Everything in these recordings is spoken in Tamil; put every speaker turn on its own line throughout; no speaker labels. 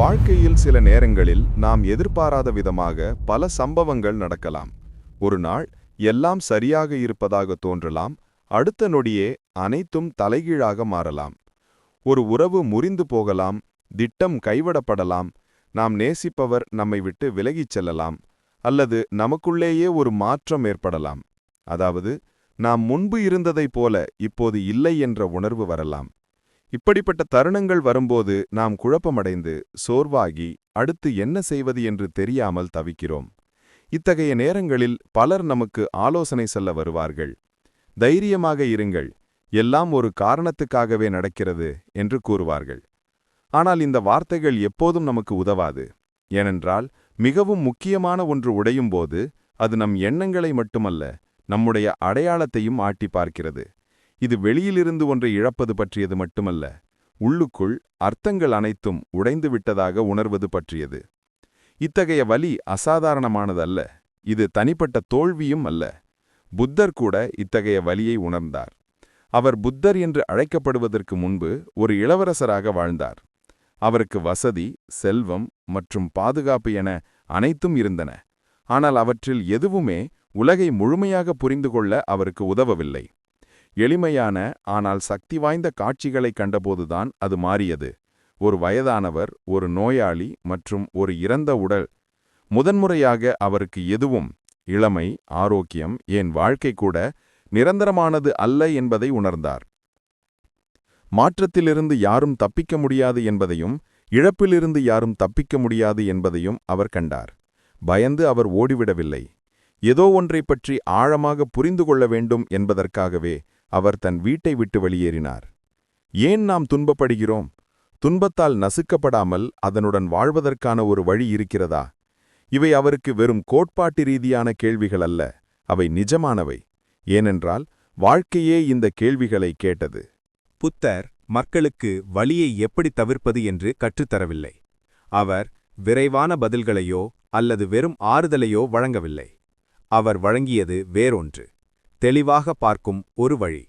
வாழ்க்கையில் சில நேரங்களில் நாம் எதிர்பாராத விதமாக பல சம்பவங்கள் நடக்கலாம் ஒரு நாள் எல்லாம் சரியாக இருப்பதாக தோன்றலாம் அடுத்த நொடியே அனைத்தும் தலைகீழாக மாறலாம் ஒரு உறவு முறிந்து போகலாம் திட்டம் கைவிடப்படலாம் நாம் நேசிப்பவர் நம்மை விட்டு விலகிச் செல்லலாம் அல்லது நமக்குள்ளேயே ஒரு மாற்றம் ஏற்படலாம் அதாவது நாம் முன்பு இருந்ததைப் போல இப்போது இல்லை என்ற உணர்வு வரலாம் இப்படிப்பட்ட தருணங்கள் வரும்போது நாம் குழப்பமடைந்து சோர்வாகி அடுத்து என்ன செய்வது என்று தெரியாமல் தவிக்கிறோம் இத்தகைய நேரங்களில் பலர் நமக்கு ஆலோசனை சொல்ல வருவார்கள் தைரியமாக இருங்கள் எல்லாம் ஒரு காரணத்துக்காகவே நடக்கிறது என்று கூறுவார்கள் ஆனால் இந்த வார்த்தைகள் எப்போதும் நமக்கு உதவாது ஏனென்றால் மிகவும் முக்கியமான ஒன்று உடையும் போது அது நம் எண்ணங்களை மட்டுமல்ல நம்முடைய அடையாளத்தையும் ஆட்டி பார்க்கிறது இது வெளியிலிருந்து ஒன்றை இழப்பது பற்றியது மட்டுமல்ல உள்ளுக்குள் அர்த்தங்கள் அனைத்தும் உடைந்து விட்டதாக உணர்வது பற்றியது இத்தகைய வலி அசாதாரணமானதல்ல இது தனிப்பட்ட தோல்வியும் அல்ல புத்தர் கூட இத்தகைய வலியை உணர்ந்தார் அவர் புத்தர் என்று அழைக்கப்படுவதற்கு முன்பு ஒரு இளவரசராக வாழ்ந்தார் அவருக்கு வசதி செல்வம் மற்றும் பாதுகாப்பு என அனைத்தும் இருந்தன ஆனால் அவற்றில் எதுவுமே உலகை முழுமையாக புரிந்து கொள்ள அவருக்கு உதவவில்லை எளிமையான ஆனால் சக்தி வாய்ந்த காட்சிகளை கண்டபோதுதான் அது மாறியது ஒரு வயதானவர் ஒரு நோயாளி மற்றும் ஒரு இறந்த உடல் முதன்முறையாக அவருக்கு எதுவும் இளமை ஆரோக்கியம் ஏன் வாழ்க்கை கூட நிரந்தரமானது அல்ல என்பதை உணர்ந்தார் மாற்றத்திலிருந்து யாரும் தப்பிக்க முடியாது என்பதையும் இழப்பிலிருந்து யாரும் தப்பிக்க முடியாது என்பதையும் அவர் கண்டார் பயந்து அவர் ஓடிவிடவில்லை ஏதோ ஒன்றை பற்றி ஆழமாக புரிந்து கொள்ள வேண்டும் என்பதற்காகவே அவர் தன் வீட்டை விட்டு வெளியேறினார் ஏன் நாம் துன்பப்படுகிறோம் துன்பத்தால் நசுக்கப்படாமல் அதனுடன் வாழ்வதற்கான ஒரு வழி இருக்கிறதா இவை அவருக்கு வெறும் கோட்பாட்டு ரீதியான கேள்விகள் அல்ல அவை நிஜமானவை ஏனென்றால் வாழ்க்கையே இந்த கேள்விகளை கேட்டது
புத்தர் மக்களுக்கு வழியை எப்படி தவிர்ப்பது என்று கற்றுத்தரவில்லை அவர் விரைவான பதில்களையோ அல்லது வெறும் ஆறுதலையோ வழங்கவில்லை அவர் வழங்கியது வேறொன்று தெளிவாக பார்க்கும் ஒரு வழி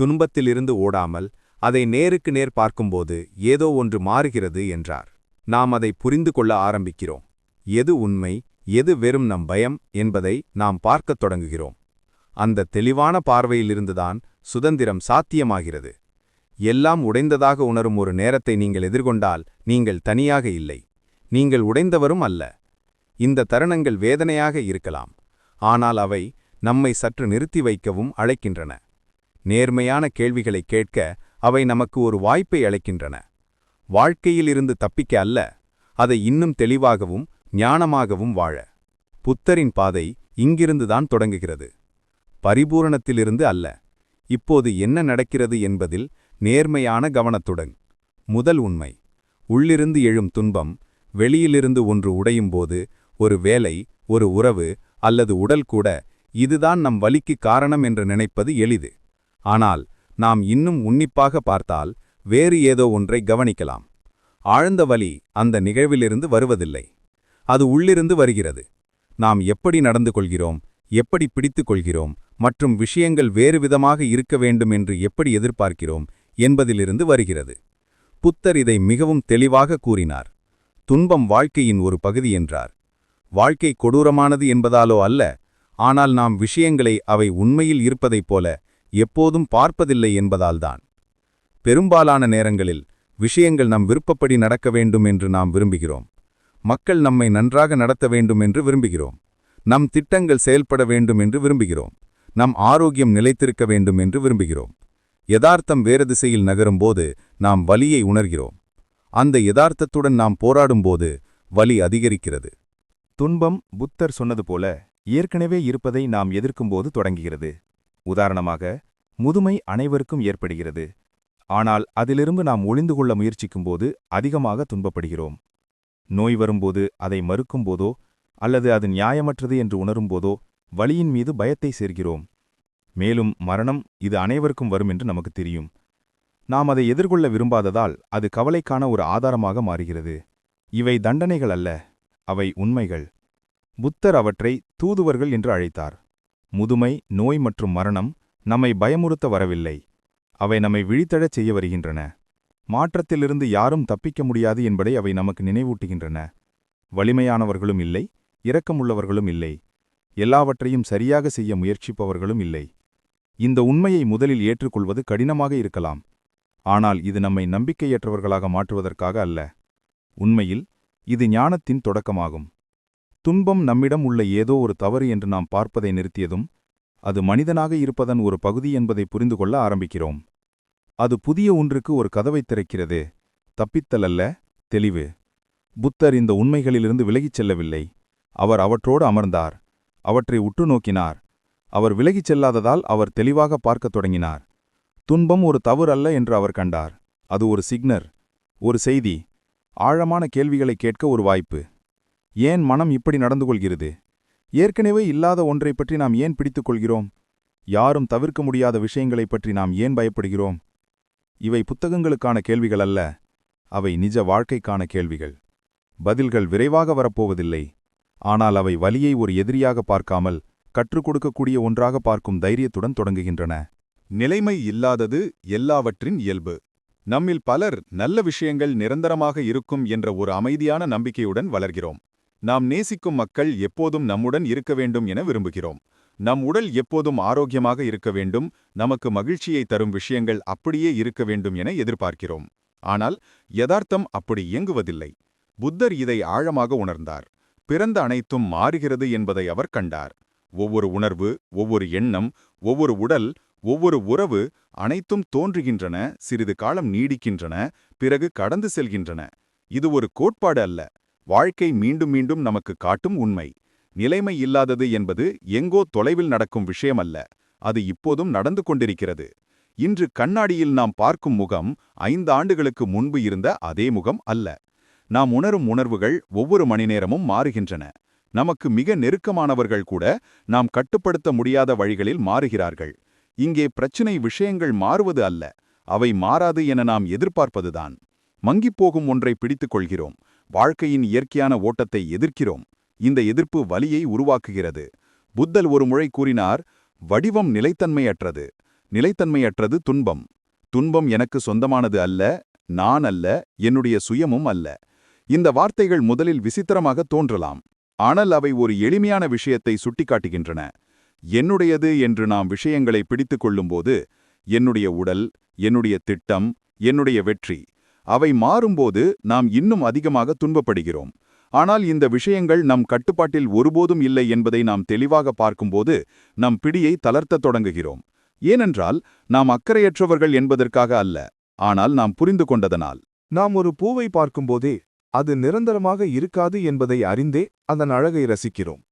துன்பத்திலிருந்து ஓடாமல் அதை நேருக்கு நேர் பார்க்கும்போது ஏதோ ஒன்று மாறுகிறது என்றார் நாம் அதை புரிந்து கொள்ள ஆரம்பிக்கிறோம் எது உண்மை எது வெறும் நம் பயம் என்பதை நாம் பார்க்கத் தொடங்குகிறோம் அந்த தெளிவான பார்வையிலிருந்துதான் சுதந்திரம் சாத்தியமாகிறது எல்லாம் உடைந்ததாக உணரும் ஒரு நேரத்தை நீங்கள் எதிர்கொண்டால் நீங்கள் தனியாக இல்லை நீங்கள் உடைந்தவரும் அல்ல இந்த தருணங்கள் வேதனையாக இருக்கலாம் ஆனால் அவை நம்மை சற்று நிறுத்தி வைக்கவும் அழைக்கின்றன நேர்மையான கேள்விகளை கேட்க அவை நமக்கு ஒரு வாய்ப்பை அளிக்கின்றன வாழ்க்கையிலிருந்து தப்பிக்க அல்ல அதை இன்னும் தெளிவாகவும் ஞானமாகவும் வாழ புத்தரின் பாதை இங்கிருந்துதான் தொடங்குகிறது பரிபூரணத்திலிருந்து அல்ல இப்போது என்ன நடக்கிறது என்பதில் நேர்மையான கவனத்துடன் முதல் உண்மை உள்ளிருந்து எழும் துன்பம் வெளியிலிருந்து ஒன்று உடையும் போது ஒரு வேலை ஒரு உறவு அல்லது உடல் கூட இதுதான் நம் வலிக்கு காரணம் என்று நினைப்பது எளிது ஆனால் நாம் இன்னும் உன்னிப்பாக பார்த்தால் வேறு ஏதோ ஒன்றை கவனிக்கலாம் ஆழ்ந்த வலி அந்த நிகழ்விலிருந்து வருவதில்லை அது உள்ளிருந்து வருகிறது நாம் எப்படி நடந்து கொள்கிறோம் எப்படி பிடித்துக் கொள்கிறோம் மற்றும் விஷயங்கள் வேறு விதமாக இருக்க வேண்டும் என்று எப்படி எதிர்பார்க்கிறோம் என்பதிலிருந்து வருகிறது புத்தர் இதை மிகவும் தெளிவாக கூறினார் துன்பம் வாழ்க்கையின் ஒரு பகுதி என்றார் வாழ்க்கை கொடூரமானது என்பதாலோ அல்ல ஆனால் நாம் விஷயங்களை அவை உண்மையில் இருப்பதைப் போல எப்போதும் பார்ப்பதில்லை என்பதால்தான் பெரும்பாலான நேரங்களில் விஷயங்கள் நம் விருப்பப்படி நடக்க வேண்டும் என்று நாம் விரும்புகிறோம் மக்கள் நம்மை நன்றாக நடத்த வேண்டும் என்று விரும்புகிறோம் நம் திட்டங்கள் செயல்பட வேண்டும் என்று விரும்புகிறோம் நம் ஆரோக்கியம் நிலைத்திருக்க வேண்டும் என்று விரும்புகிறோம் யதார்த்தம் வேறு திசையில் நகரும்போது நாம் வலியை உணர்கிறோம் அந்த யதார்த்தத்துடன் நாம் போராடும்போது வலி அதிகரிக்கிறது
துன்பம் புத்தர் சொன்னது போல ஏற்கனவே இருப்பதை நாம் எதிர்க்கும்போது தொடங்குகிறது உதாரணமாக முதுமை அனைவருக்கும் ஏற்படுகிறது ஆனால் அதிலிருந்து நாம் ஒளிந்து கொள்ள முயற்சிக்கும்போது அதிகமாக துன்பப்படுகிறோம் நோய் வரும்போது அதை மறுக்கும்போதோ அல்லது அது நியாயமற்றது என்று உணரும்போதோ வழியின் மீது பயத்தை சேர்கிறோம் மேலும் மரணம் இது அனைவருக்கும் வரும் என்று நமக்கு தெரியும் நாம் அதை எதிர்கொள்ள விரும்பாததால் அது கவலைக்கான ஒரு ஆதாரமாக மாறுகிறது இவை தண்டனைகள் அல்ல அவை உண்மைகள் புத்தர் அவற்றை தூதுவர்கள் என்று அழைத்தார் முதுமை நோய் மற்றும் மரணம் நம்மை பயமுறுத்த வரவில்லை அவை நம்மை விழித்தழச் செய்ய வருகின்றன மாற்றத்திலிருந்து யாரும் தப்பிக்க முடியாது என்பதை அவை நமக்கு நினைவூட்டுகின்றன வலிமையானவர்களும் இல்லை இரக்கமுள்ளவர்களும் இல்லை எல்லாவற்றையும் சரியாக செய்ய முயற்சிப்பவர்களும் இல்லை இந்த உண்மையை முதலில் ஏற்றுக்கொள்வது கடினமாக இருக்கலாம் ஆனால் இது நம்மை நம்பிக்கையற்றவர்களாக மாற்றுவதற்காக அல்ல உண்மையில் இது ஞானத்தின் தொடக்கமாகும் துன்பம் நம்மிடம் உள்ள ஏதோ ஒரு தவறு என்று நாம் பார்ப்பதை நிறுத்தியதும் அது மனிதனாக இருப்பதன் ஒரு பகுதி என்பதை புரிந்து கொள்ள ஆரம்பிக்கிறோம் அது புதிய ஒன்றுக்கு ஒரு கதவை திறக்கிறது தப்பித்தல் அல்ல தெளிவு புத்தர் இந்த உண்மைகளிலிருந்து விலகிச் செல்லவில்லை அவர் அவற்றோடு அமர்ந்தார் அவற்றை உற்று நோக்கினார் அவர் விலகிச் செல்லாததால் அவர் தெளிவாக பார்க்கத் தொடங்கினார் துன்பம் ஒரு தவறு அல்ல என்று அவர் கண்டார் அது ஒரு சிக்னர் ஒரு செய்தி ஆழமான கேள்விகளை கேட்க ஒரு வாய்ப்பு ஏன் மனம் இப்படி நடந்து கொள்கிறது ஏற்கனவே இல்லாத ஒன்றை பற்றி நாம் ஏன் பிடித்துக் கொள்கிறோம் யாரும் தவிர்க்க முடியாத விஷயங்களைப் பற்றி நாம் ஏன் பயப்படுகிறோம் இவை புத்தகங்களுக்கான கேள்விகள் அல்ல அவை நிஜ வாழ்க்கைக்கான கேள்விகள் பதில்கள் விரைவாக வரப்போவதில்லை ஆனால் அவை வலியை ஒரு எதிரியாக பார்க்காமல் கற்றுக் கொடுக்கக்கூடிய ஒன்றாக பார்க்கும் தைரியத்துடன் தொடங்குகின்றன
நிலைமை இல்லாதது எல்லாவற்றின் இயல்பு நம்மில் பலர் நல்ல விஷயங்கள் நிரந்தரமாக இருக்கும் என்ற ஒரு அமைதியான நம்பிக்கையுடன் வளர்கிறோம் நாம் நேசிக்கும் மக்கள் எப்போதும் நம்முடன் இருக்க வேண்டும் என விரும்புகிறோம் நம் உடல் எப்போதும் ஆரோக்கியமாக இருக்க வேண்டும் நமக்கு மகிழ்ச்சியை தரும் விஷயங்கள் அப்படியே இருக்க வேண்டும் என எதிர்பார்க்கிறோம் ஆனால் யதார்த்தம் அப்படி இயங்குவதில்லை புத்தர் இதை ஆழமாக உணர்ந்தார் பிறந்த அனைத்தும் மாறுகிறது என்பதை அவர் கண்டார் ஒவ்வொரு உணர்வு ஒவ்வொரு எண்ணம் ஒவ்வொரு உடல் ஒவ்வொரு உறவு அனைத்தும் தோன்றுகின்றன சிறிது காலம் நீடிக்கின்றன பிறகு கடந்து செல்கின்றன இது ஒரு கோட்பாடு அல்ல வாழ்க்கை மீண்டும் மீண்டும் நமக்கு காட்டும் உண்மை நிலைமை இல்லாதது என்பது எங்கோ தொலைவில் நடக்கும் விஷயமல்ல அது இப்போதும் நடந்து கொண்டிருக்கிறது இன்று கண்ணாடியில் நாம் பார்க்கும் முகம் ஐந்து ஆண்டுகளுக்கு முன்பு இருந்த அதே முகம் அல்ல நாம் உணரும் உணர்வுகள் ஒவ்வொரு மணி நேரமும் மாறுகின்றன நமக்கு மிக நெருக்கமானவர்கள் கூட நாம் கட்டுப்படுத்த முடியாத வழிகளில் மாறுகிறார்கள் இங்கே பிரச்சினை விஷயங்கள் மாறுவது அல்ல அவை மாறாது என நாம் எதிர்பார்ப்பதுதான் மங்கிப்போகும் ஒன்றை பிடித்துக் கொள்கிறோம் வாழ்க்கையின் இயற்கையான ஓட்டத்தை எதிர்க்கிறோம் இந்த எதிர்ப்பு வலியை உருவாக்குகிறது புத்தல் ஒரு முறை கூறினார் வடிவம் நிலைத்தன்மையற்றது நிலைத்தன்மையற்றது துன்பம் துன்பம் எனக்கு சொந்தமானது அல்ல நான் அல்ல என்னுடைய சுயமும் அல்ல இந்த வார்த்தைகள் முதலில் விசித்திரமாக தோன்றலாம் ஆனால் அவை ஒரு எளிமையான விஷயத்தை சுட்டிக்காட்டுகின்றன என்னுடையது என்று நாம் விஷயங்களை பிடித்து கொள்ளும்போது என்னுடைய உடல் என்னுடைய திட்டம் என்னுடைய வெற்றி அவை மாறும்போது நாம் இன்னும் அதிகமாக துன்பப்படுகிறோம் ஆனால் இந்த விஷயங்கள் நம் கட்டுப்பாட்டில் ஒருபோதும் இல்லை என்பதை நாம் தெளிவாக பார்க்கும்போது நம் பிடியை தளர்த்தத் தொடங்குகிறோம் ஏனென்றால் நாம் அக்கறையற்றவர்கள் என்பதற்காக அல்ல ஆனால் நாம் புரிந்து கொண்டதனால்
நாம் ஒரு பூவை பார்க்கும்போதே அது நிரந்தரமாக இருக்காது என்பதை அறிந்தே அதன் அழகை ரசிக்கிறோம்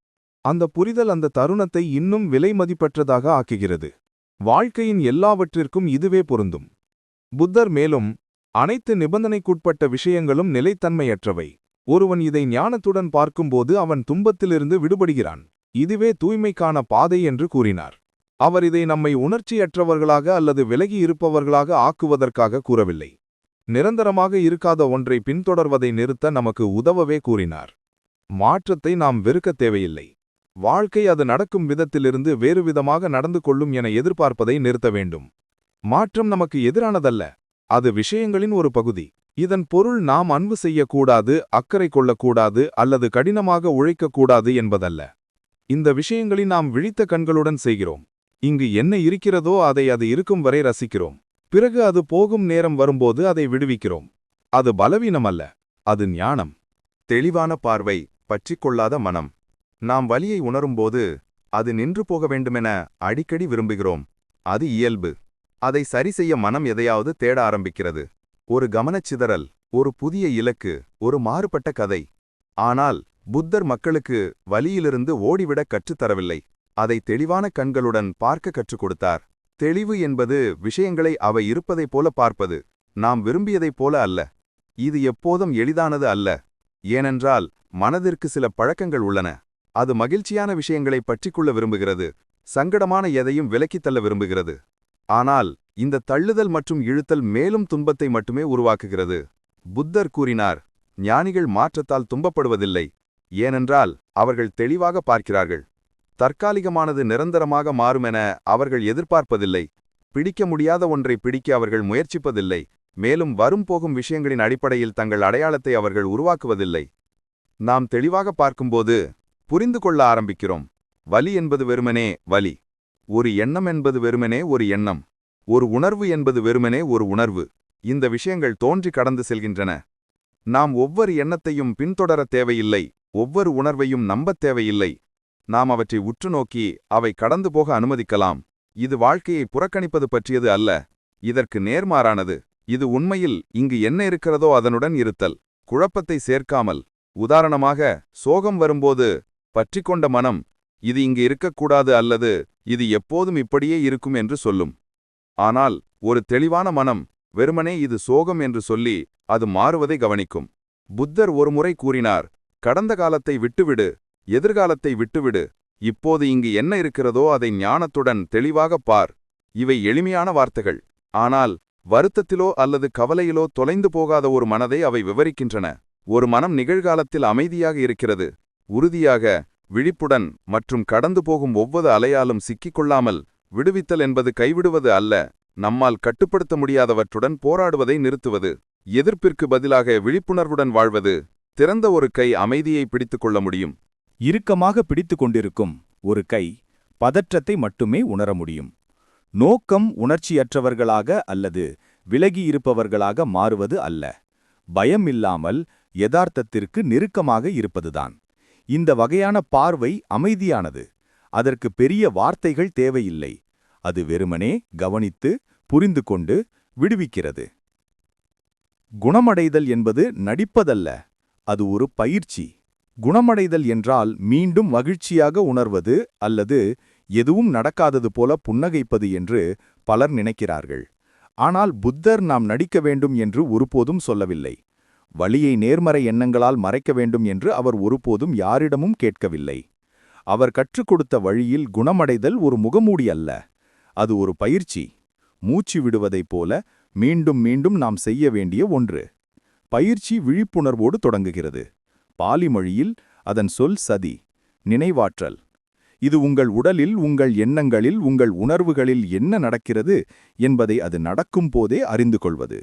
அந்த புரிதல் அந்த தருணத்தை இன்னும் விலை மதிப்பற்றதாக ஆக்குகிறது வாழ்க்கையின் எல்லாவற்றிற்கும் இதுவே பொருந்தும் புத்தர் மேலும் அனைத்து நிபந்தனைக்குட்பட்ட விஷயங்களும் நிலைத்தன்மையற்றவை ஒருவன் இதை ஞானத்துடன் பார்க்கும்போது அவன் துன்பத்திலிருந்து விடுபடுகிறான் இதுவே தூய்மைக்கான பாதை என்று கூறினார் அவர் இதை நம்மை உணர்ச்சியற்றவர்களாக அல்லது விலகி இருப்பவர்களாக ஆக்குவதற்காக கூறவில்லை நிரந்தரமாக இருக்காத ஒன்றை பின்தொடர்வதை நிறுத்த நமக்கு உதவவே கூறினார் மாற்றத்தை நாம் வெறுக்க தேவையில்லை வாழ்க்கை அது நடக்கும் விதத்திலிருந்து வேறுவிதமாக நடந்து கொள்ளும் என எதிர்பார்ப்பதை நிறுத்த வேண்டும் மாற்றம் நமக்கு எதிரானதல்ல அது விஷயங்களின் ஒரு பகுதி இதன் பொருள் நாம் அன்பு செய்யக்கூடாது அக்கறை கொள்ளக்கூடாது அல்லது கடினமாக உழைக்கக்கூடாது என்பதல்ல இந்த விஷயங்களை நாம் விழித்த கண்களுடன் செய்கிறோம் இங்கு என்ன இருக்கிறதோ அதை அது இருக்கும் வரை ரசிக்கிறோம் பிறகு அது போகும் நேரம் வரும்போது அதை விடுவிக்கிறோம் அது பலவீனம் அல்ல அது ஞானம் தெளிவான பார்வை கொள்ளாத மனம் நாம் வலியை உணரும்போது அது நின்று போக வேண்டுமென அடிக்கடி விரும்புகிறோம் அது இயல்பு அதை சரிசெய்ய மனம் எதையாவது தேட ஆரம்பிக்கிறது ஒரு கவனச்சிதறல் ஒரு புதிய இலக்கு ஒரு மாறுபட்ட கதை ஆனால் புத்தர் மக்களுக்கு வலியிலிருந்து ஓடிவிட கற்றுத்தரவில்லை அதை தெளிவான கண்களுடன் பார்க்க கற்றுக் கொடுத்தார் தெளிவு என்பது விஷயங்களை அவை இருப்பதைப் போல பார்ப்பது நாம் விரும்பியதைப் போல அல்ல இது எப்போதும் எளிதானது அல்ல ஏனென்றால் மனதிற்கு சில பழக்கங்கள் உள்ளன அது மகிழ்ச்சியான விஷயங்களை பற்றிக்கொள்ள விரும்புகிறது சங்கடமான எதையும் விலக்கித் தள்ள விரும்புகிறது ஆனால் இந்த தள்ளுதல் மற்றும் இழுத்தல் மேலும் துன்பத்தை மட்டுமே உருவாக்குகிறது புத்தர் கூறினார் ஞானிகள் மாற்றத்தால் துன்பப்படுவதில்லை ஏனென்றால் அவர்கள் தெளிவாக பார்க்கிறார்கள் தற்காலிகமானது நிரந்தரமாக மாறுமென அவர்கள் எதிர்பார்ப்பதில்லை பிடிக்க முடியாத ஒன்றை பிடிக்க அவர்கள் முயற்சிப்பதில்லை மேலும் வரும் போகும் விஷயங்களின் அடிப்படையில் தங்கள் அடையாளத்தை அவர்கள் உருவாக்குவதில்லை நாம் தெளிவாக பார்க்கும்போது புரிந்து கொள்ள ஆரம்பிக்கிறோம் வலி என்பது வெறுமனே வலி ஒரு எண்ணம் என்பது வெறுமனே ஒரு எண்ணம் ஒரு உணர்வு என்பது வெறுமனே ஒரு உணர்வு இந்த விஷயங்கள் தோன்றி கடந்து செல்கின்றன நாம் ஒவ்வொரு எண்ணத்தையும் பின்தொடர தேவையில்லை ஒவ்வொரு உணர்வையும் நம்பத் தேவையில்லை நாம் அவற்றை உற்று நோக்கி அவை கடந்து போக அனுமதிக்கலாம் இது வாழ்க்கையை புறக்கணிப்பது பற்றியது அல்ல இதற்கு நேர்மாறானது இது உண்மையில் இங்கு என்ன இருக்கிறதோ அதனுடன் இருத்தல் குழப்பத்தை சேர்க்காமல் உதாரணமாக சோகம் வரும்போது பற்றிக்கொண்ட மனம் இது இங்கு இருக்கக்கூடாது அல்லது இது எப்போதும் இப்படியே இருக்கும் என்று சொல்லும் ஆனால் ஒரு தெளிவான மனம் வெறுமனே இது சோகம் என்று சொல்லி அது மாறுவதை கவனிக்கும் புத்தர் ஒருமுறை கூறினார் கடந்த காலத்தை விட்டுவிடு எதிர்காலத்தை விட்டுவிடு இப்போது இங்கு என்ன இருக்கிறதோ அதை ஞானத்துடன் தெளிவாகப் பார் இவை எளிமையான வார்த்தைகள் ஆனால் வருத்தத்திலோ அல்லது கவலையிலோ தொலைந்து போகாத ஒரு மனதை அவை விவரிக்கின்றன ஒரு மனம் நிகழ்காலத்தில் அமைதியாக இருக்கிறது உறுதியாக விழிப்புடன் மற்றும் கடந்து போகும் ஒவ்வொரு அலையாலும் சிக்கிக்கொள்ளாமல் விடுவித்தல் என்பது கைவிடுவது அல்ல நம்மால் கட்டுப்படுத்த முடியாதவற்றுடன் போராடுவதை நிறுத்துவது எதிர்ப்பிற்கு பதிலாக விழிப்புணர்வுடன் வாழ்வது திறந்த ஒரு கை அமைதியை கொள்ள முடியும்
இறுக்கமாக பிடித்து கொண்டிருக்கும் ஒரு கை பதற்றத்தை மட்டுமே உணர முடியும் நோக்கம் உணர்ச்சியற்றவர்களாக அல்லது விலகியிருப்பவர்களாக மாறுவது அல்ல பயம் இல்லாமல் யதார்த்தத்திற்கு நெருக்கமாக இருப்பதுதான் இந்த வகையான பார்வை அமைதியானது அதற்கு பெரிய வார்த்தைகள் தேவையில்லை அது வெறுமனே கவனித்து புரிந்து கொண்டு விடுவிக்கிறது
குணமடைதல் என்பது நடிப்பதல்ல அது ஒரு பயிற்சி குணமடைதல் என்றால் மீண்டும் மகிழ்ச்சியாக உணர்வது அல்லது எதுவும் நடக்காதது போல புன்னகைப்பது என்று பலர் நினைக்கிறார்கள் ஆனால் புத்தர் நாம் நடிக்க வேண்டும் என்று ஒருபோதும் சொல்லவில்லை வழியை நேர்மறை எண்ணங்களால் மறைக்க வேண்டும் என்று அவர் ஒருபோதும் யாரிடமும் கேட்கவில்லை அவர் கற்றுக் கொடுத்த வழியில் குணமடைதல் ஒரு முகமூடி அல்ல அது ஒரு பயிற்சி மூச்சு விடுவதைப் போல மீண்டும் மீண்டும் நாம் செய்ய வேண்டிய ஒன்று பயிற்சி விழிப்புணர்வோடு தொடங்குகிறது பாலிமொழியில் அதன் சொல் சதி நினைவாற்றல் இது உங்கள் உடலில் உங்கள் எண்ணங்களில் உங்கள் உணர்வுகளில் என்ன நடக்கிறது என்பதை அது நடக்கும் போதே அறிந்து கொள்வது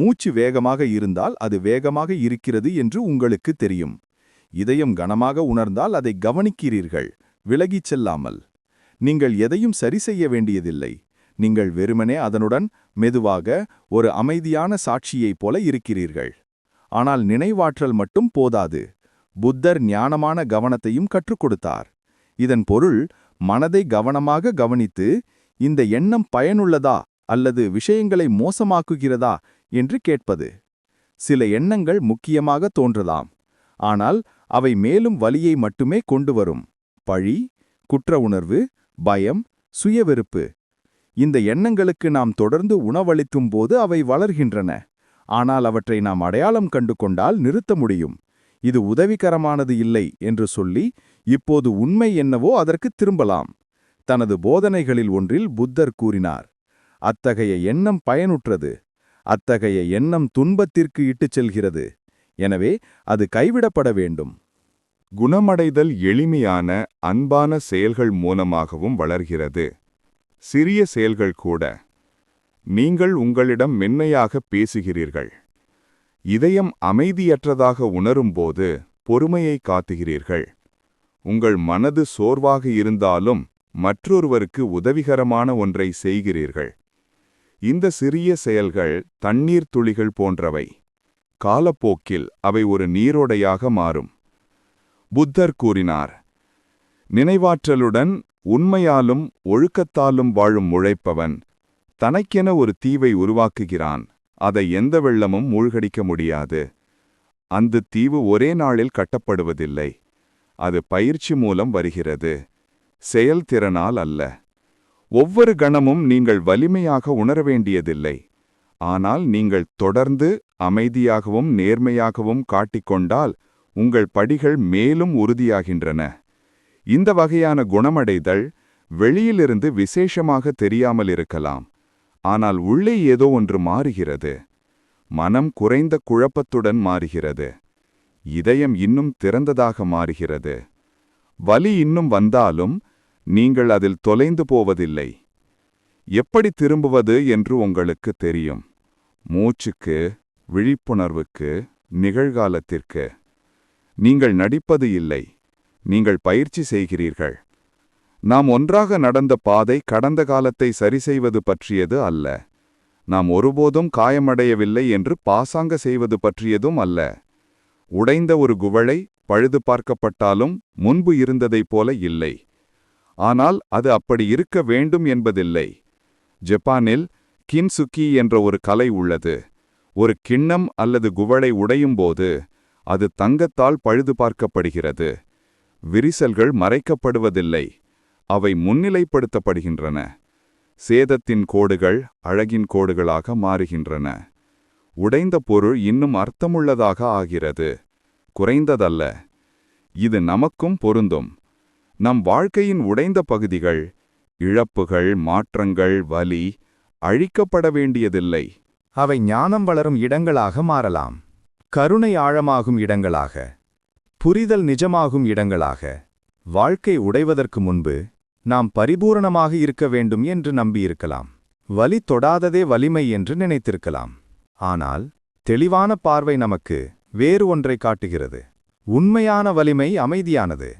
மூச்சு வேகமாக இருந்தால் அது வேகமாக இருக்கிறது என்று உங்களுக்கு தெரியும் இதயம் கனமாக உணர்ந்தால் அதை கவனிக்கிறீர்கள் விலகிச் செல்லாமல் நீங்கள் எதையும் சரி செய்ய வேண்டியதில்லை நீங்கள் வெறுமனே அதனுடன் மெதுவாக ஒரு அமைதியான சாட்சியைப் போல இருக்கிறீர்கள் ஆனால் நினைவாற்றல் மட்டும் போதாது புத்தர் ஞானமான கவனத்தையும் கற்றுக் கொடுத்தார் இதன் பொருள் மனதை கவனமாக கவனித்து இந்த எண்ணம் பயனுள்ளதா அல்லது விஷயங்களை மோசமாக்குகிறதா என்று கேட்பது சில எண்ணங்கள் முக்கியமாக தோன்றலாம் ஆனால் அவை மேலும் வலியை மட்டுமே கொண்டு வரும் பழி குற்ற உணர்வு பயம் சுயவெறுப்பு இந்த எண்ணங்களுக்கு நாம் தொடர்ந்து உணவளிக்கும் போது அவை வளர்கின்றன ஆனால் அவற்றை நாம் அடையாளம் கண்டு கொண்டால் நிறுத்த முடியும் இது உதவிகரமானது இல்லை என்று சொல்லி இப்போது உண்மை என்னவோ அதற்கு திரும்பலாம் தனது போதனைகளில் ஒன்றில் புத்தர் கூறினார் அத்தகைய எண்ணம் பயனுற்றது அத்தகைய எண்ணம் துன்பத்திற்கு இட்டுச் செல்கிறது எனவே அது கைவிடப்பட வேண்டும்
குணமடைதல் எளிமையான அன்பான செயல்கள் மூலமாகவும் வளர்கிறது சிறிய செயல்கள் கூட நீங்கள் உங்களிடம் மென்மையாக பேசுகிறீர்கள் இதயம் அமைதியற்றதாக உணரும்போது பொறுமையை காத்துகிறீர்கள் உங்கள் மனது சோர்வாக இருந்தாலும் மற்றொருவருக்கு உதவிகரமான ஒன்றை செய்கிறீர்கள் இந்த சிறிய செயல்கள் தண்ணீர் துளிகள் போன்றவை காலப்போக்கில் அவை ஒரு நீரோடையாக மாறும் புத்தர் கூறினார் நினைவாற்றலுடன் உண்மையாலும் ஒழுக்கத்தாலும் வாழும் உழைப்பவன் தனக்கென ஒரு தீவை உருவாக்குகிறான் அதை எந்த வெள்ளமும் மூழ்கடிக்க முடியாது அந்த தீவு ஒரே நாளில் கட்டப்படுவதில்லை அது பயிற்சி மூலம் வருகிறது செயல்திறனால் அல்ல ஒவ்வொரு கணமும் நீங்கள் வலிமையாக உணர வேண்டியதில்லை ஆனால் நீங்கள் தொடர்ந்து அமைதியாகவும் நேர்மையாகவும் காட்டிக்கொண்டால் உங்கள் படிகள் மேலும் உறுதியாகின்றன இந்த வகையான குணமடைதல் வெளியிலிருந்து விசேஷமாக தெரியாமல் இருக்கலாம் ஆனால் உள்ளே ஏதோ ஒன்று மாறுகிறது மனம் குறைந்த குழப்பத்துடன் மாறுகிறது இதயம் இன்னும் திறந்ததாக மாறுகிறது வலி இன்னும் வந்தாலும் நீங்கள் அதில் தொலைந்து போவதில்லை எப்படி திரும்புவது என்று உங்களுக்கு தெரியும் மூச்சுக்கு விழிப்புணர்வுக்கு நிகழ்காலத்திற்கு நீங்கள் நடிப்பது இல்லை நீங்கள் பயிற்சி செய்கிறீர்கள் நாம் ஒன்றாக நடந்த பாதை கடந்த காலத்தை சரி செய்வது பற்றியது அல்ல நாம் ஒருபோதும் காயமடையவில்லை என்று பாசாங்க செய்வது பற்றியதும் அல்ல உடைந்த ஒரு குவளை பழுது பார்க்கப்பட்டாலும் முன்பு இருந்ததைப் போல இல்லை ஆனால் அது அப்படி இருக்க வேண்டும் என்பதில்லை ஜப்பானில் கின்சுக்கி என்ற ஒரு கலை உள்ளது ஒரு கிண்ணம் அல்லது குவளை உடையும்போது அது தங்கத்தால் பழுது பார்க்கப்படுகிறது விரிசல்கள் மறைக்கப்படுவதில்லை அவை முன்னிலைப்படுத்தப்படுகின்றன சேதத்தின் கோடுகள் அழகின் கோடுகளாக மாறுகின்றன உடைந்த பொருள் இன்னும் அர்த்தமுள்ளதாக ஆகிறது குறைந்ததல்ல இது நமக்கும் பொருந்தும் நம் வாழ்க்கையின் உடைந்த பகுதிகள் இழப்புகள் மாற்றங்கள் வலி அழிக்கப்பட வேண்டியதில்லை
அவை ஞானம் வளரும் இடங்களாக மாறலாம் கருணை ஆழமாகும் இடங்களாக புரிதல் நிஜமாகும் இடங்களாக வாழ்க்கை உடைவதற்கு முன்பு நாம் பரிபூரணமாக இருக்க வேண்டும் என்று நம்பியிருக்கலாம் வலி தொடாததே வலிமை என்று நினைத்திருக்கலாம் ஆனால் தெளிவான பார்வை நமக்கு வேறு ஒன்றை காட்டுகிறது உண்மையான வலிமை அமைதியானது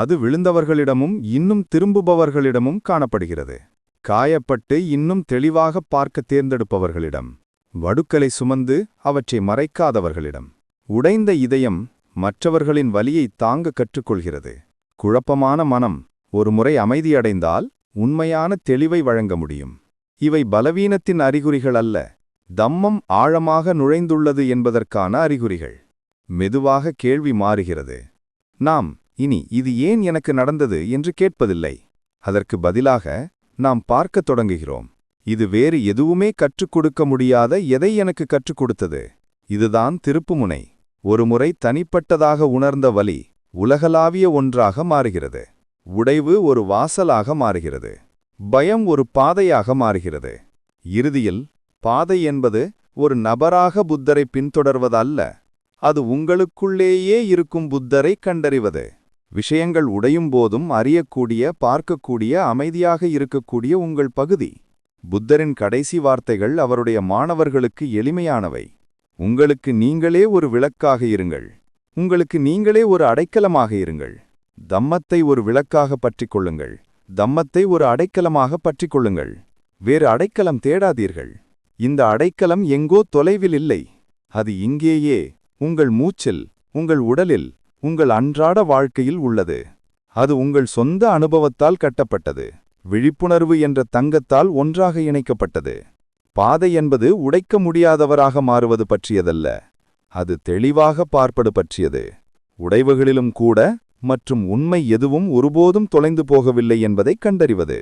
அது விழுந்தவர்களிடமும் இன்னும் திரும்புபவர்களிடமும் காணப்படுகிறது காயப்பட்டு இன்னும் தெளிவாக பார்க்க தேர்ந்தெடுப்பவர்களிடம் வடுக்களை சுமந்து அவற்றை மறைக்காதவர்களிடம் உடைந்த இதயம் மற்றவர்களின் வலியை தாங்க கற்றுக்கொள்கிறது குழப்பமான மனம் ஒரு முறை அமைதியடைந்தால் உண்மையான தெளிவை வழங்க முடியும் இவை பலவீனத்தின் அறிகுறிகள் அல்ல தம்மம் ஆழமாக நுழைந்துள்ளது என்பதற்கான அறிகுறிகள் மெதுவாக கேள்வி மாறுகிறது நாம் இனி இது ஏன் எனக்கு நடந்தது என்று கேட்பதில்லை அதற்கு பதிலாக நாம் பார்க்கத் தொடங்குகிறோம் இது வேறு எதுவுமே கற்றுக் கொடுக்க முடியாத எதை எனக்கு கற்றுக் கொடுத்தது இதுதான் திருப்புமுனை ஒருமுறை தனிப்பட்டதாக உணர்ந்த வலி உலகளாவிய ஒன்றாக மாறுகிறது உடைவு ஒரு வாசலாக மாறுகிறது பயம் ஒரு பாதையாக மாறுகிறது இறுதியில் பாதை என்பது ஒரு நபராக புத்தரை பின்தொடர்வதல்ல அது உங்களுக்குள்ளேயே இருக்கும் புத்தரை கண்டறிவது விஷயங்கள் உடையும் போதும் அறியக்கூடிய பார்க்கக்கூடிய அமைதியாக இருக்கக்கூடிய உங்கள் பகுதி புத்தரின் கடைசி வார்த்தைகள் அவருடைய மாணவர்களுக்கு எளிமையானவை உங்களுக்கு நீங்களே ஒரு விளக்காக இருங்கள் உங்களுக்கு நீங்களே ஒரு அடைக்கலமாக இருங்கள் தம்மத்தை ஒரு விளக்காக பற்றி கொள்ளுங்கள் தம்மத்தை ஒரு அடைக்கலமாக பற்றி கொள்ளுங்கள் வேறு அடைக்கலம் தேடாதீர்கள் இந்த அடைக்கலம் எங்கோ தொலைவில் இல்லை அது இங்கேயே உங்கள் மூச்சில் உங்கள் உடலில் உங்கள் அன்றாட வாழ்க்கையில் உள்ளது அது உங்கள் சொந்த அனுபவத்தால் கட்டப்பட்டது விழிப்புணர்வு என்ற தங்கத்தால் ஒன்றாக இணைக்கப்பட்டது பாதை என்பது உடைக்க முடியாதவராக மாறுவது பற்றியதல்ல அது தெளிவாக பார்ப்பது பற்றியது உடைவுகளிலும் கூட மற்றும் உண்மை எதுவும் ஒருபோதும் தொலைந்து போகவில்லை என்பதை கண்டறிவது